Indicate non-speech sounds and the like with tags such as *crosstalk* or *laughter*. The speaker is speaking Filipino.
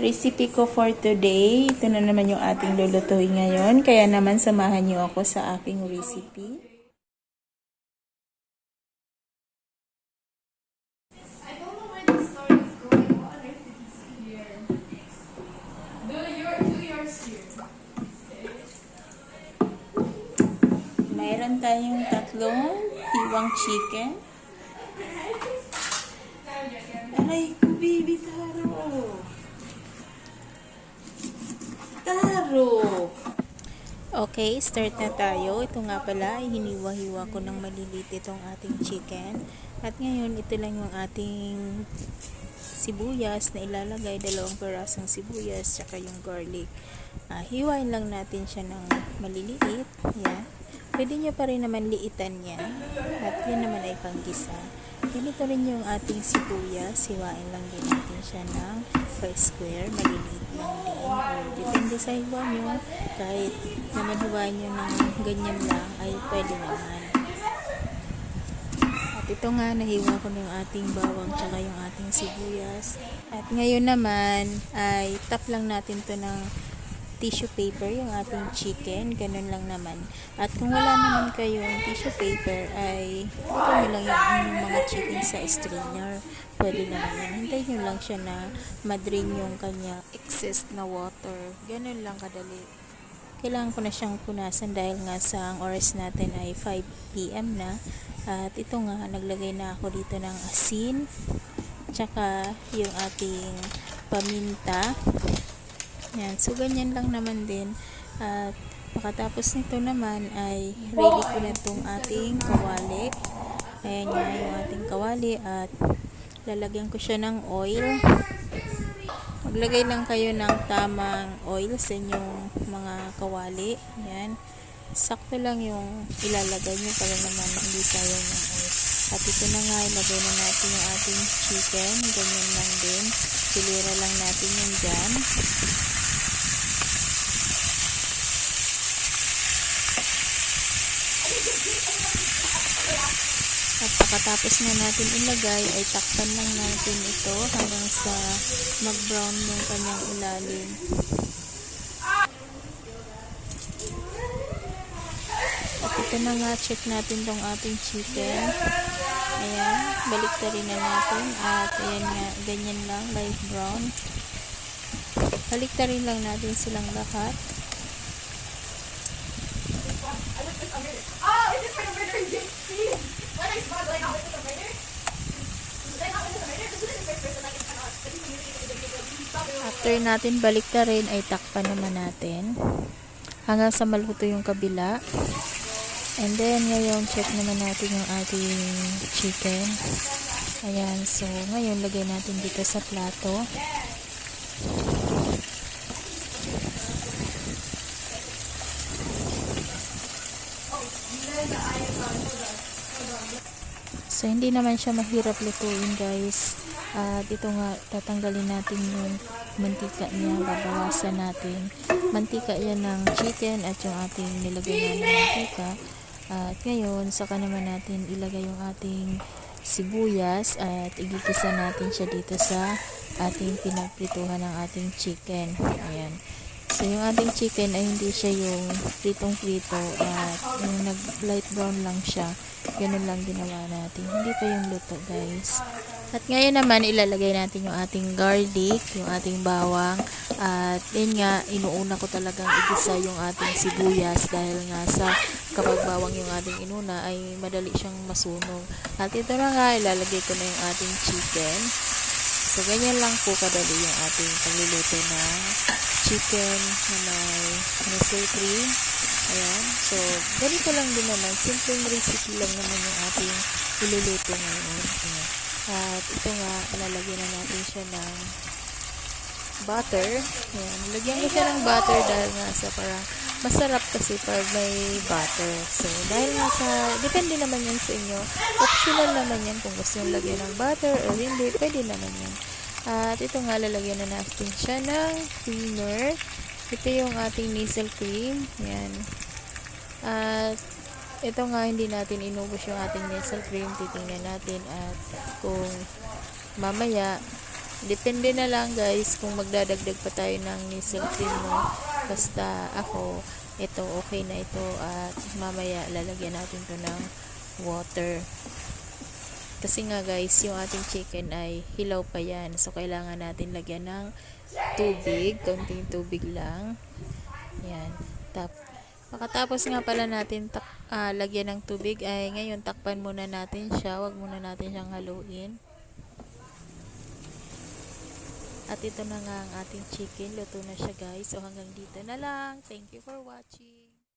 recipe ko for today. Ito na naman yung ating lulutuin ngayon. Kaya naman samahan niyo ako sa aking recipe. Mayroon tayong tatlong hiwang chicken. *laughs* Aray ko, baby Taro. Taro. Okay, start na tayo. Ito nga pala, hiniwa-hiwa ko ng maliliit itong ating chicken. At ngayon, ito lang yung ating sibuyas na ilalagay. Dalawang perasong sibuyas, tsaka yung garlic. Ah, hiwain lang natin siya ng maliliit. Yan. Pwede nyo pa rin naman liitan yan. At yan naman ay panggisa. Ganito rin yung ating sibuyas. Hiwain lang din natin siya ng per square. Maliliit lang din. Or depende sa hiwa nyo. Kahit naman hiwain nyo ng ganyan lang ay pwede naman. At ito nga, nahiwa ko ng ating bawang tsaka yung ating sibuyas. At ngayon naman ay tap lang natin to ng tissue paper yung ating chicken. Ganun lang naman. At kung wala naman kayong tissue paper ay ito nyo lang yung inyong mga chicken sa strainer. Pwede naman yan. Hintayin nyo lang siya na madrain yung kanya excess na water. Ganun lang kadali kailangan ko na siyang punasan dahil nga sa ang oras natin ay 5pm na at ito nga naglagay na ako dito ng asin tsaka yung ating paminta yan so ganyan lang naman din at pagkatapos nito naman ay ready ko na itong ating kawali ayan nga yung ating kawali at lalagyan ko siya ng oil Maglagay lang kayo ng tamang oil sa inyong mga kawali. Yan. Sakto lang yung ilalagay nyo para naman hindi sayang yung oil. At ito na nga, ilagay na natin yung ating chicken. Ganyan lang din. Pilira lang natin yung dyan. At pagkatapos na natin ilagay, ay takpan lang natin ito hanggang sa mag-brown yung kanyang ilalim. At ito na nga, check natin tong ating chicken. Ayan, balik rin na natin. At ayan nga, ganyan lang, light brown. Balik rin lang natin silang lahat. Oh, is it for the murder After natin balik na rin, ay takpan naman natin. Hanggang sa maluto yung kabila. And then, ngayon, check naman natin yung ating chicken. Ayan, so, ngayon, lagay natin dito sa plato. So, hindi naman siya mahirap lutuin, guys. At ito nga, tatanggalin natin yung mantika niya, babawasan natin. Mantika yan ng chicken at yung ating nilagay na mantika. At ngayon, saka naman natin ilagay yung ating sibuyas at igigisa natin siya dito sa ating pinagprituhan ng ating chicken. Ayan. So, yung ating chicken ay hindi siya yung pritong-prito at yung nag-light brown lang siya. Ganun lang ginawa natin. Hindi pa yung luto, guys. At ngayon naman, ilalagay natin yung ating garlic, yung ating bawang. At yun nga, inuuna ko talagang igisa yung ating sibuyas dahil nga sa kapag bawang yung ating inuna ay madali siyang masunog. At ito na nga, ilalagay ko na yung ating chicken. So, ganyan lang po kadali yung ating pagluluto ng chicken na may muscle cream. Ayan. So, ganito lang din naman. Simpleng recipe lang naman yung ating iluluto ngayon. Ayan. At ito nga, ilalagyan na natin siya ng butter. Ayan. Lagyan ko siya ng butter dahil nga sa parang masarap kasi pag may butter. So, dahil nga sa, depende naman yan sa inyo. Optional naman yan kung gusto nyo lagyan ng butter or hindi, pwede naman yan. At ito nga, lalagyan na natin siya ng creamer. Ito yung ating nasal cream. Yan. At ito nga, hindi natin inubos yung ating nasal cream. Titingnan natin at kung mamaya Depende na lang guys kung magdadagdag pa tayo ng nisel cream mo. Basta ako, ito okay na ito at mamaya lalagyan natin to ng water. Kasi nga guys, yung ating chicken ay hilaw pa yan. So, kailangan natin lagyan ng tubig. Konting tubig lang. Yan. Tap. Pakatapos nga pala natin tak, ah, lagyan ng tubig ay ngayon takpan muna natin siya. Huwag muna natin siyang haluin. At ito na nga ang ating chicken. Luto na siya guys. So hanggang dito na lang. Thank you for watching.